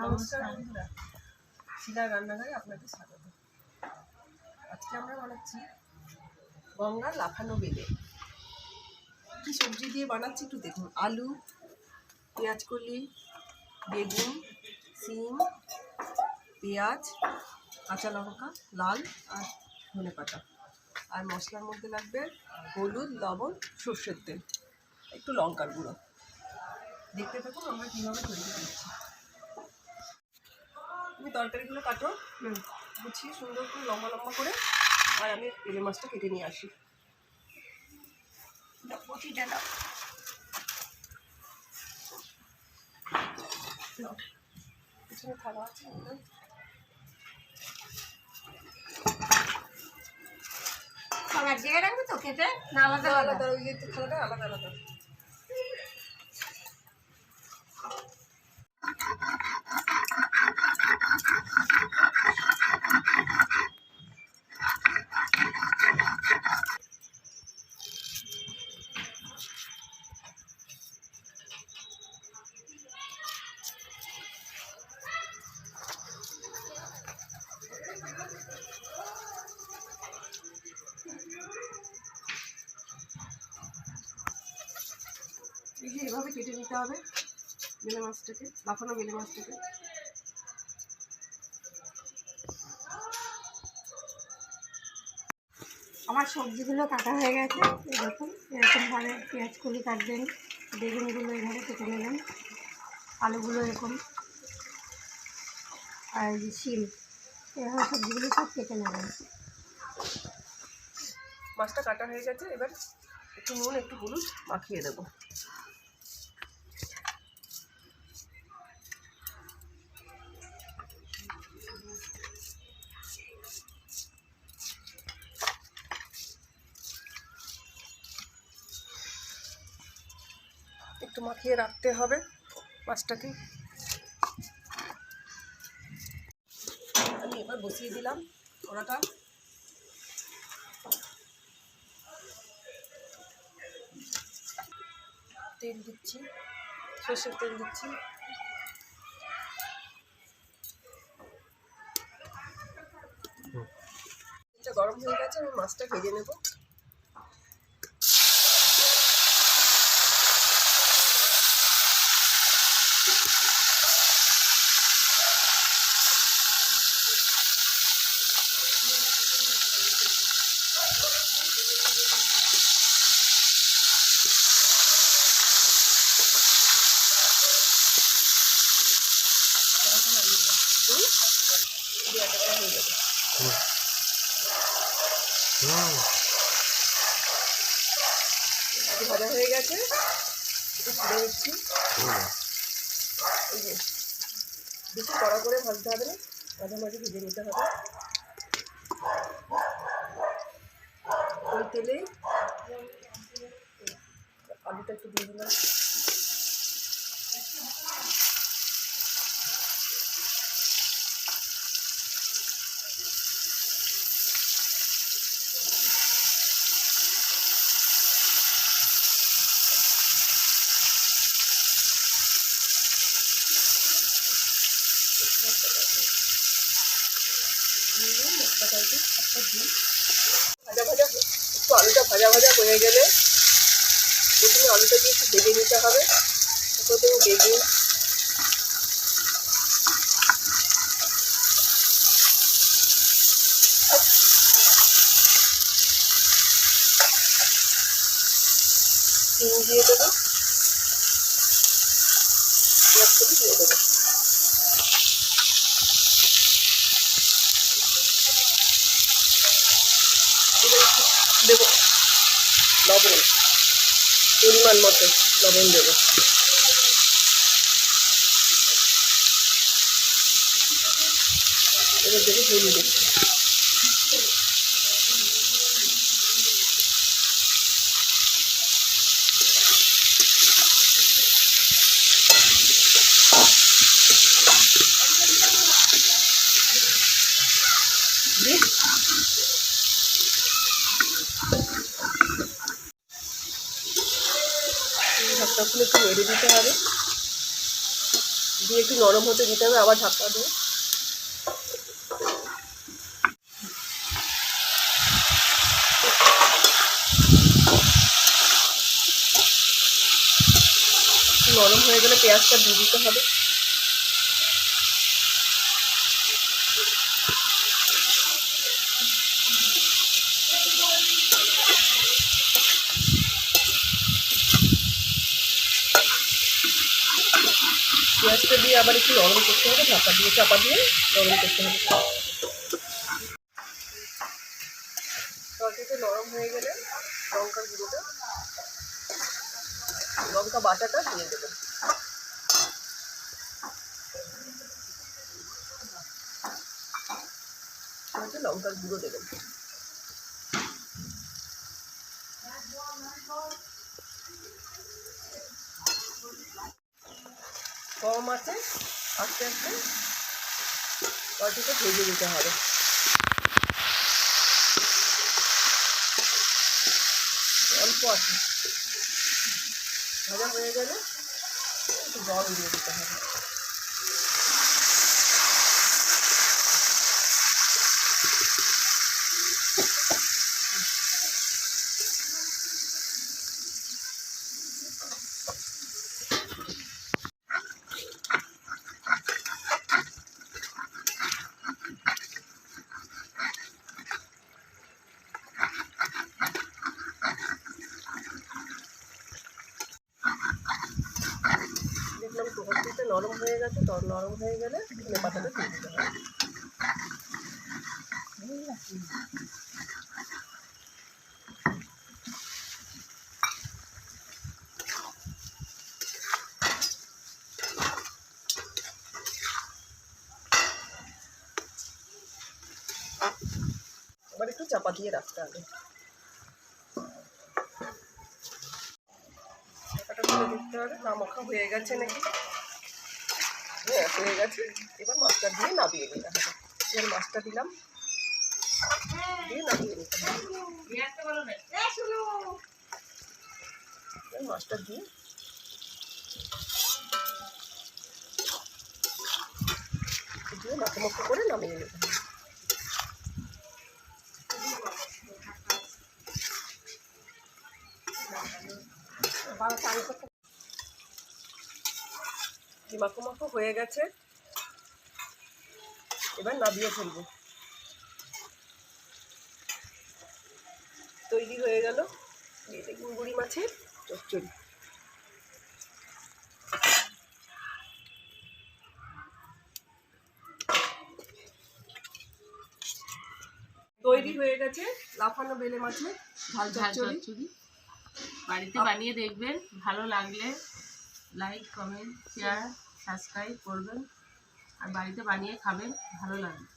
নমস্কার বন্ধুরা। রান্নাঘরে আপনাদের স্বাগত। আজকে আমরা বানাচ্ছি গঙ্গার লাফানো বেলে। কি সবজি দিয়ে বানাচ্ছি একটু দেখুন। আলু, পেঁয়াজ কলি, বেগুন, সিম, পেঁয়াজ, কাঁচা লঙ্কা, লাল আর ধনে পাতা। আর মশলার মধ্যে লাগবে হলুদ, লবণ, সর্ষের তেল। একটু লঙ্কার গুঁড়ো। দেখতে থাকুন আমরা কীভাবে তৈরি করছি। তরকারিগুলো কাটো। গুছিয়ে সুন্দর করে লম্বা লম্বা করে আর আমি পেলে মাছটা কেটে নিয়ে আসি। বটিটা দাও। পিছনে আছে খাবার জায়গায় রাখবে তো খেতে? না আলাদা আলাদা? ওই যে আলাদা আলাদা এই যে এভাবে কেটে নিতে হবে বেলে মাছটাকে, লাফানো বেলে মাছটাকে। আমার সবজিগুলো কাটা হয়ে গেছে। দেখুন, এরকমভাবে পেঁয়াজ কলি কাটবেন, বেগুনগুলো এইভাবে কেটে নেবেন আলুগুলো এরকম। আর শিম, এভাবে সবজিগুলো সব কেটে নেবেন মাছটা কাটা হয়ে গেছে, এবার একটু নুন, একটু হলুদ মাখিয়ে দেবো। মাখিয়ে রাখতে হবে মাছটাকে। আমি এবার বসিয়ে দিলাম কড়াটা। তেল দিচ্ছি সর্ষের তেল দিচ্ছি। গরম হয়ে গেছে আমি মাছটা ভেজে নেব হুম? দিয়ে একটা হয়ে যাবে আগে ভাজা হয়ে গেছে। বেশি কড়া করে ভাজতে হবে না মাঝামাঝি ভেজে নিতে হবে। ওই তেলে আলুটা একটু দিয়ে দিলাম। ভাজা ভাজা একটু আলুটা ভাজা ভাজা হয়ে গেলে প্রথমে আলুটা দিয়ে একটু ভেজে নিতে হবে। প্রথমে বেগুন। চিনি দিয়ে দেবো। পেঁয়াজ কলি দিয়ে দেবো এবার একটু দেবো লবণ পরিমাণ মতো লবণ দেবো। এবার দেবো হলুদ ঢাকনাগুলো একটু নেড়ে দিতে হবে। দিয়ে একটু নরম হতে দিতে হবে, আবার ঢাকনা দিয়ে। নরম হয়ে গেলে পেঁয়াজটা দিয়ে দিতে হবে। পেঁয়াজটা দিয়ে আবার একটু নরম করতে হবে, ঢাকা দিয়ে চাপা দিয়ে নরম করতে হবে। নরম হয়ে গেলে গুঁড়োটা, লঙ্কা বাটাটা দিয়ে লঙ্কার গুঁড়ো দেবেন। কম আছে, আস্তে আস্তে তরকারিটা ভেজে দিতে হবে। অল্প আছে। ভাজা হয়ে গেলে একটু জল দিয়ে দিতে হবে দেখলাম তরকারিটা নরম হয়ে গেছে তো নরম হয়ে গেলে ধনে পাতাটা দিয়ে দিতে হবে। এবার একটু চাপা দিয়ে রাখতে হবে। দেখতে হবে। না মাখা হয়ে গেছে নাকি? হ্যাঁ গেছে এবার মাছটা দিয়ে নাবিয়ে নিতে হবে এবার মাছটা দিলাম। দিয়ে নাবিয়ে নিতে হবে মাছটা দিয়ে দিয়ে মাখো মাখো করে নামিয়ে নিতে হবে বাবা চান মাখো মাখো হয়ে গেছে। এবার নাবিয়ে ফেলব। তৈরি হয়ে গেল গুড়ি মাছের চচ্চড়ি। তৈরি হয়ে গেছে লাফানো বেলে মাছের ঝাল চচ্চড়ি। বাড়িতে বানিয়ে দেখবেন ভালো লাগলে লাইক কমেন্ট শেয়ার সাবস্ক্রাইব করবেন আর বাড়িতে বানিয়ে খাবেন ভালো লাগবে।